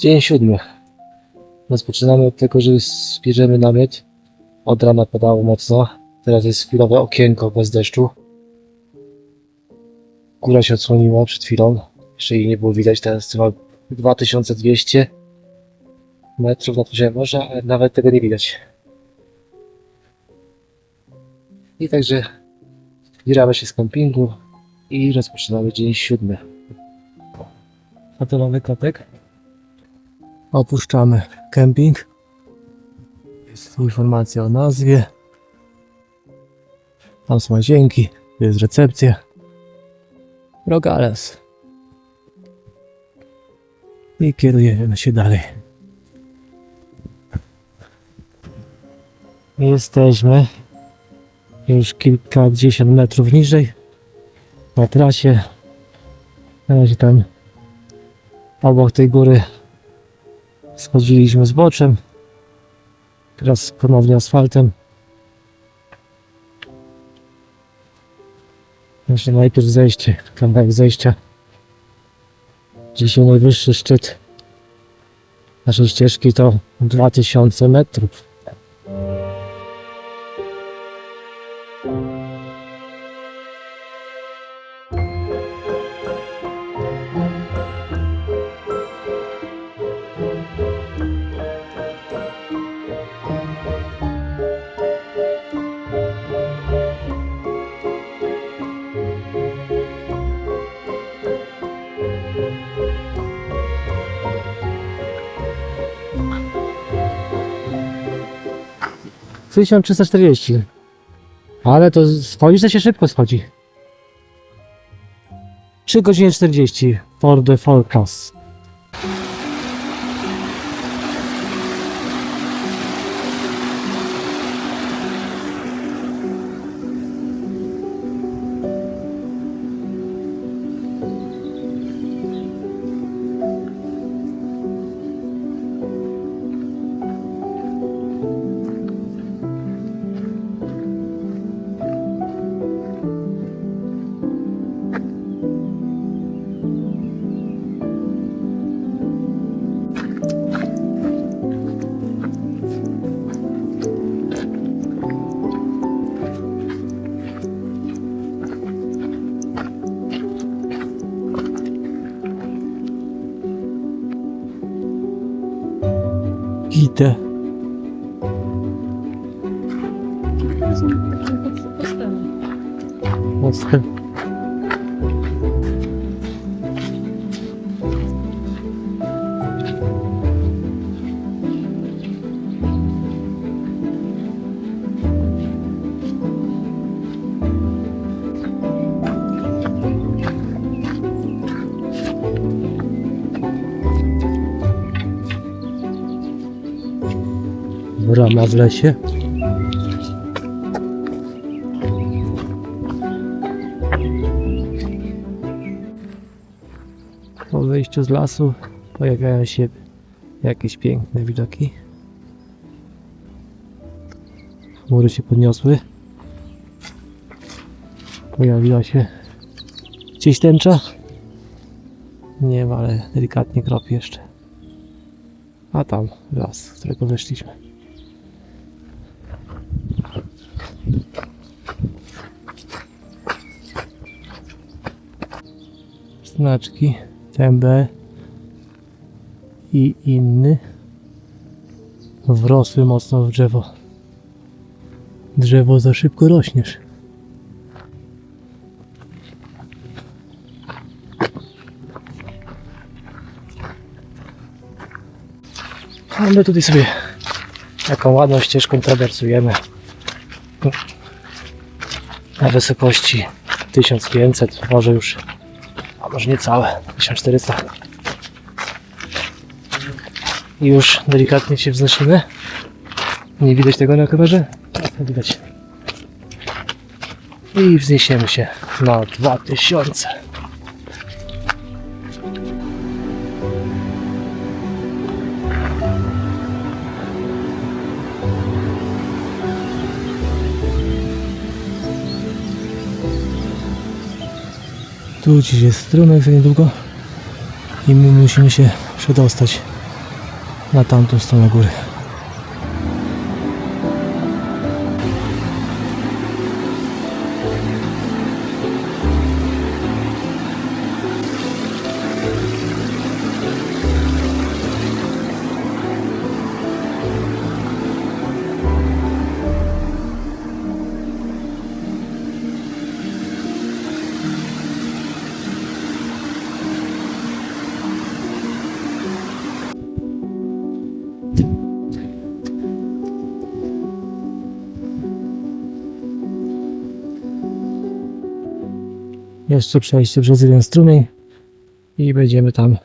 Dzień siódmy. Rozpoczynamy od tego, że zbierzemy namiot. Od rana padało mocno. Teraz jest chwilowe okienko bez deszczu. Góra się odsłoniła przed chwilą. Jeszcze jej nie było widać. Teraz chyba 2200 metrów nad poziomem morza, ale nawet tego nie widać. I także zbieramy się z kempingu i rozpoczynamy dzień siódmy. A to mamy kotek. Opuszczamy kemping. Jest informacja o nazwie. Tam są łazienki, tu jest recepcja. Rogales. I kierujemy się dalej. Jesteśmy już kilkadziesiąt metrów niżej na trasie. Na razie tam obok tej góry schodziliśmy z boczem. Teraz ponownie asfaltem. Znaczy najpierw zejście, kawałek zejścia. Dzisiaj najwyższy szczyt naszej ścieżki to 2000 metrów. Tysiąc trzysta czterdzieści. Ale to schodzisz, to się szybko schodzi. 3 godziny 40 for the forecast. Brama w lesie. Po wyjściu z lasu pojawiają się jakieś piękne widoki. Chmury się podniosły. Pojawiła się gdzieś tęcza. Nie ma, ale delikatnie kropi jeszcze. A tam las, z którego weszliśmy. Znaczki TMB i inny wrosły mocno w drzewo. Drzewo za szybko rośniesz. A my tutaj sobie taką ładną ścieżką trawersujemy na wysokości 1500, może już może nie całe, 1400. I już delikatnie się wznosimy. Nie widać tego na kamerze? Tak, widać. I wzniesiemy się na 2000. skróci jest strunek za niedługo i my musimy się przedostać na tamtą stronę góry. Jeszcze przejście przez jeden strumień i będziemy tam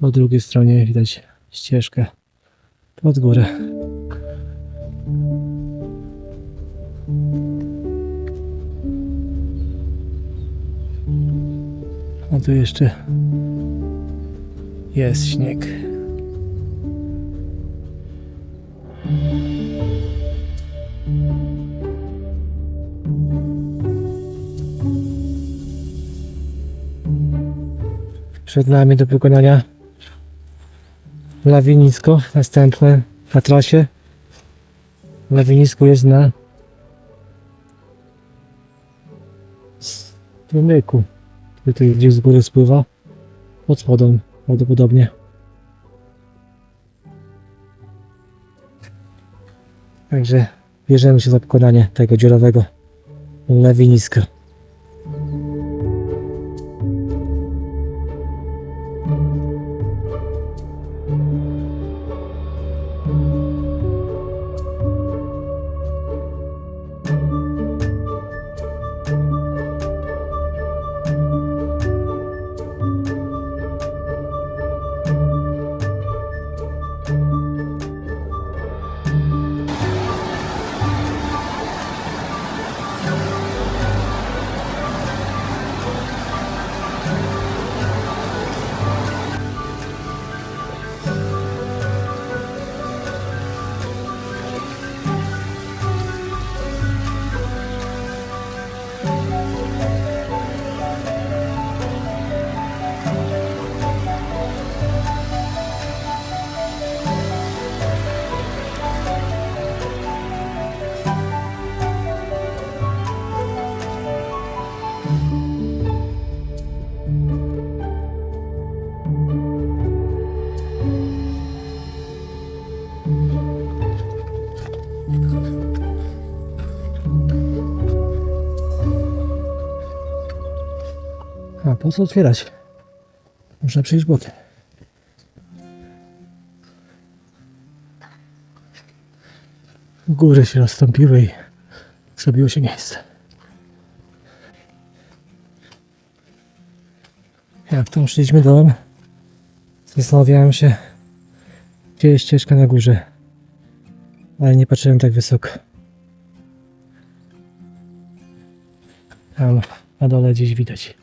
po drugiej stronie widać ścieżkę pod górę. A tu jeszcze jest śnieg. Przed nami do wykonania lawinisko, następne na trasie. Lawinisko jest na strumyku, który tu gdzieś z góry spływa pod wodą prawdopodobnie. Także bierzemy się za pokonanie tego dziurowego lawiniska. A po co otwierać? Można przejść bokiem. Góry się rozstąpiły i zrobiło się miejsce. Jak tam szliśmy dołem, zastanawiałem się, gdzie jest ścieżka na górze. Ale nie patrzyłem tak wysoko. Tam na dole gdzieś widać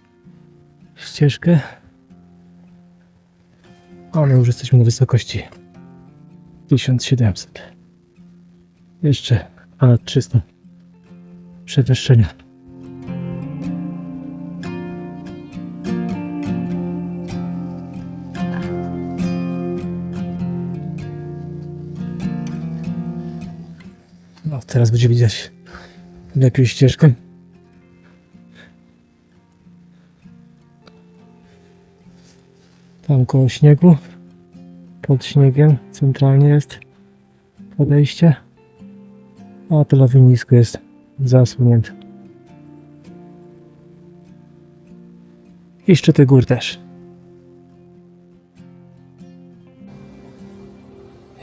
ścieżkę. A my już jesteśmy na wysokości 1700. Jeszcze ponad 300 przewyższenia. No, teraz będzie widać lepiej ścieżkę. Tam koło śniegu, pod śniegiem, centralnie jest podejście, a to lawinisko jest zasłonięte. I szczyty gór też.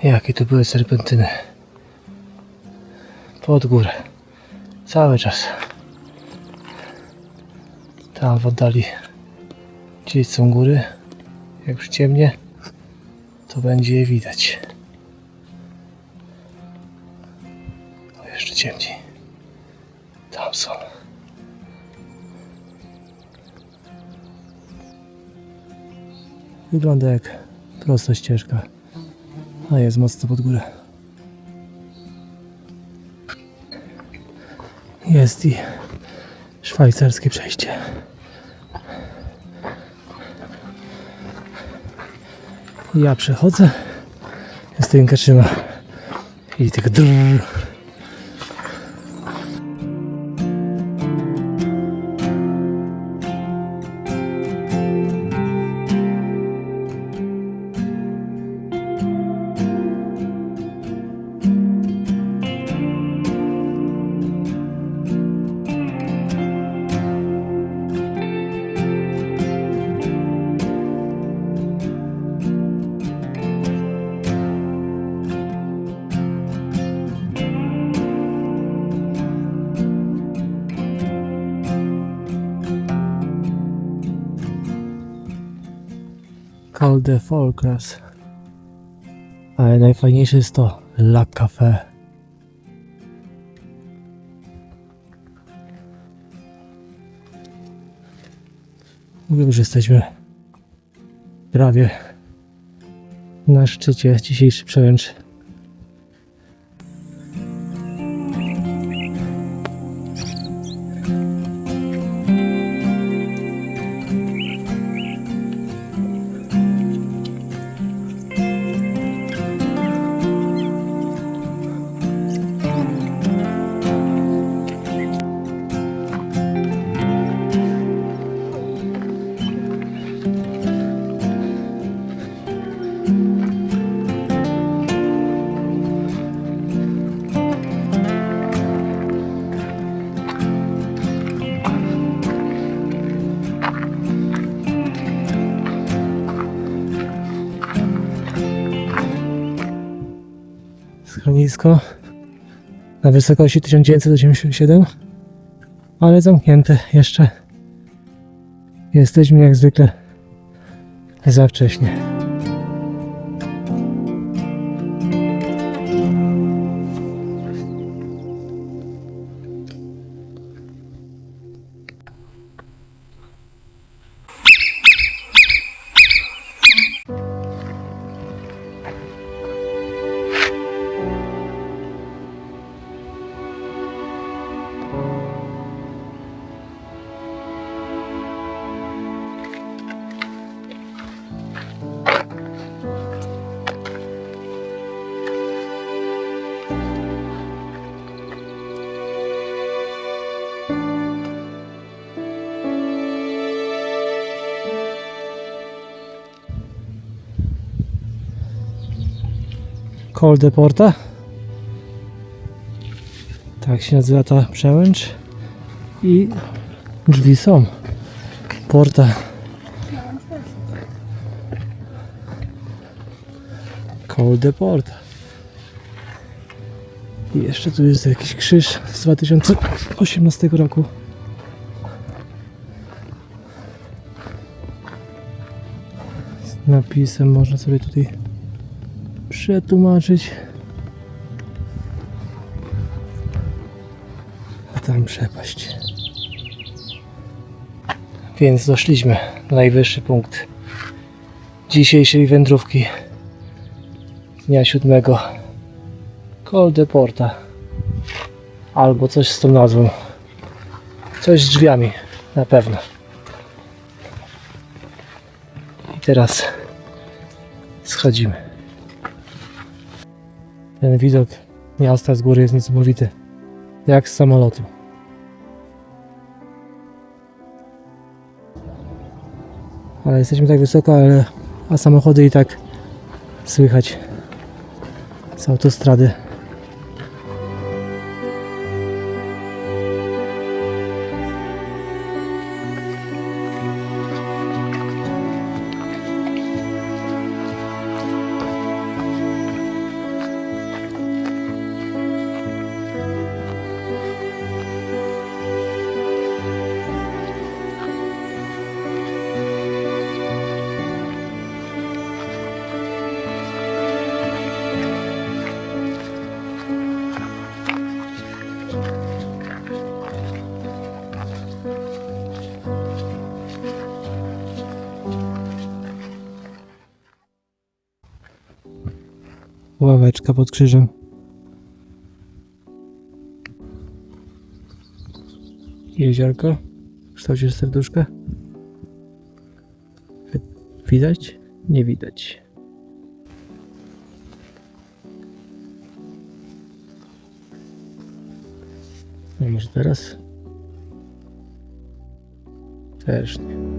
Jakie tu były serpentyny. Pod górę. Cały czas. Tam w oddali gdzieś są góry. Jak przyciemnie, to będzie je widać. O, jeszcze ciemniej. Tam są. Wygląda jak prosta ścieżka, a jest mocno pod górę. Jest i szwajcarskie przejście. Ja przechodzę, więc ten trzyma i tak drrr. Call the Folkras. Ale najfajniejsze jest to La Cafe. Mówię, że jesteśmy prawie na szczycie dzisiejszy przełęcz. Schronisko na wysokości 1987, ale zamknięte jeszcze. Jesteśmy jak zwykle za wcześnie. Col de Porta. Tak się nazywa ta przełęcz. I drzwi są. Porta. Col de Porta. I jeszcze tu jest jakiś krzyż z 2018 roku. Napisem można sobie tutaj przetłumaczyć. A tam przepaść. Więc doszliśmy na najwyższy punkt dzisiejszej wędrówki dnia siódmego. Col de Porta. Albo coś z tą nazwą. Coś z drzwiami, na pewno. I teraz schodzimy. Ten widok miasta z góry jest niesamowity. Jak z samolotu. Ale jesteśmy tak wysoko, ale a samochody i tak słychać z autostrady. ławeczka pod krzyżem. Jeziorko w kształcie serduszka. Widać? Nie widać. No może teraz? Też nie.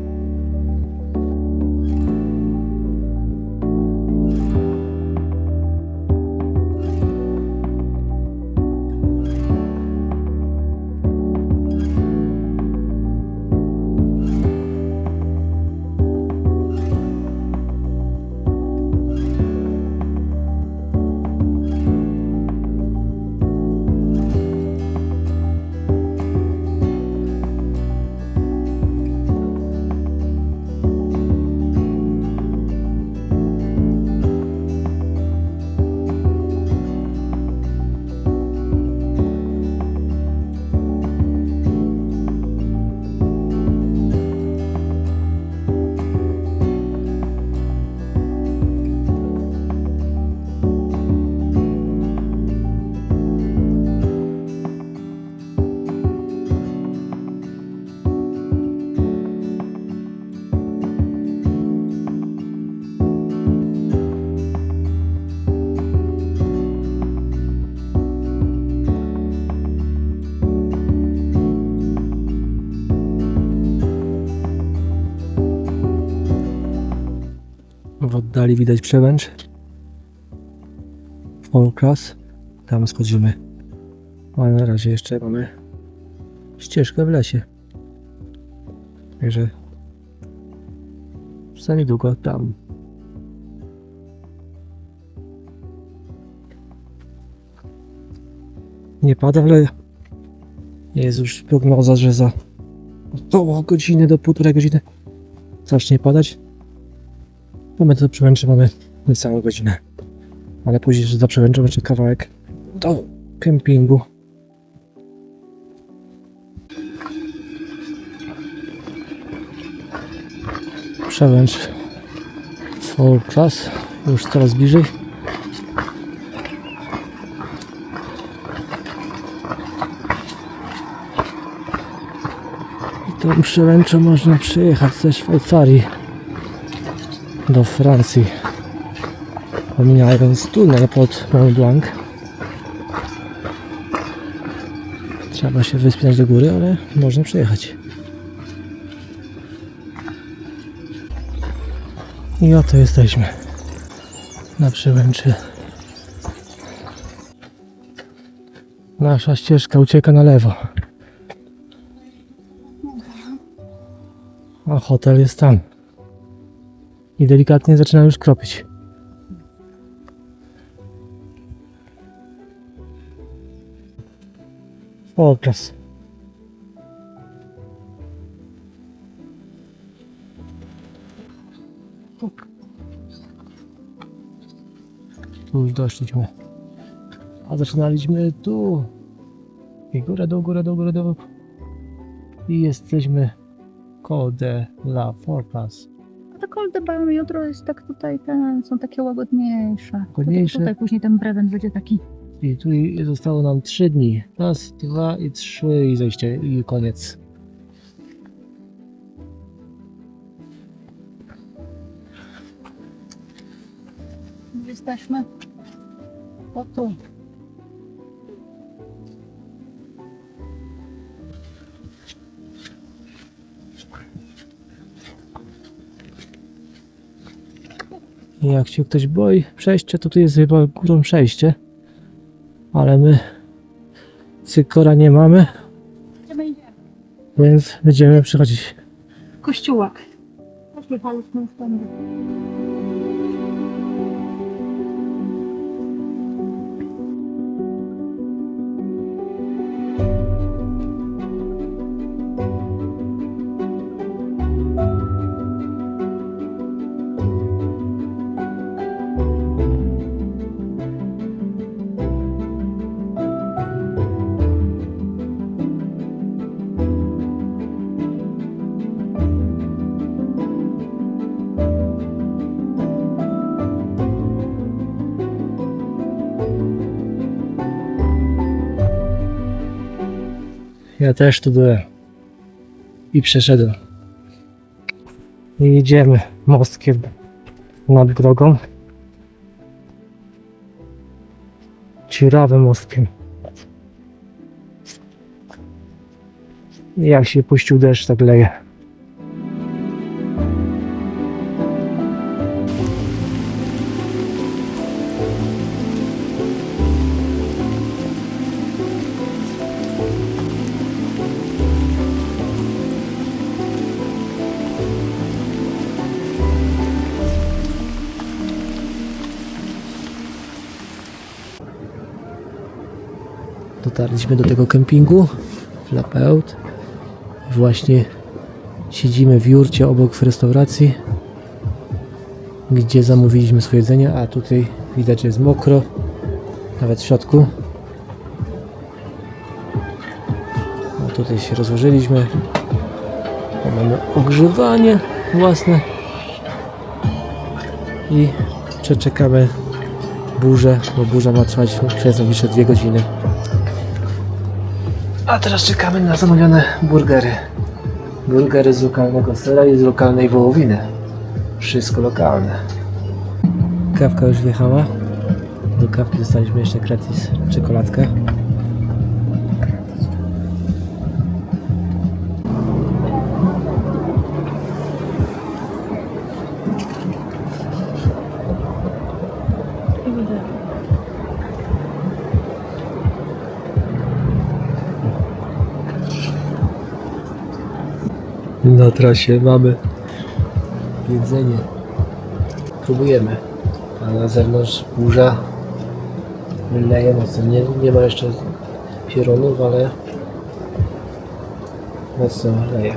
W oddali widać przełęcz. Forecast. Tam schodzimy. A na razie jeszcze mamy ścieżkę w lesie. Także za niedługo tam. Nie pada, ale jest już prognoza, że za około godziny do półtorej godziny zacznie padać. Bo my to przełęczy mamy niecałą godzinę. Ale później, że za przełęczą jeszcze kawałek do kempingu. Przełęcz Full Class już coraz bliżej. I tą przełęczą można przyjechać ze Szwajcarii do Francji. Pomijając tunel pod Mont Blanc. Trzeba się wyspinać do góry, ale można przejechać. I oto jesteśmy na przełęczy. Nasza ścieżka ucieka na lewo. A hotel jest tam i delikatnie zaczyna już kropić. Okres. Tu już doszliśmy. A zaczynaliśmy tu. I górę, dół, górę, dół, górę, dół. I jesteśmy koło de la Forecast. Bają jutro jest tak tutaj, ten, są takie łagodniejsze. Łagodniejsze. Tutaj później ten brewent będzie taki. I tu zostało nam trzy dni. Raz, dwa i trzy i zejście i koniec. Jesteśmy. O tu. Jak się ktoś boi przejścia, to tu jest chyba górą przejście. Ale my cykora nie mamy, więc będziemy przechodzić. Kościółek. Już tędy. Ja też tu byłem. I przeszedłem. I idziemy mostkiem nad drogą. Dziurawym mostkiem. Jak się puścił deszcz, tak leje. Dotarliśmy do tego kempingu Flapeut. Właśnie siedzimy w jurcie obok restauracji, gdzie zamówiliśmy swoje jedzenie, a tutaj widać, że jest mokro, nawet w środku. No tutaj się rozłożyliśmy. Mamy ogrzewanie własne i przeczekamy burzę, bo burza ma trwać przez najbliższe dwie godziny. A teraz czekamy na zamówione burgery. Burgery z lokalnego sera i z lokalnej wołowiny. Wszystko lokalne. Kawka już wjechała. Do kawki dostaliśmy jeszcze gratis czekoladkę. Na trasie mamy jedzenie. Próbujemy. A na zewnątrz burza leje mocno. Nie, nie ma jeszcze pierunów, ale mocno leje.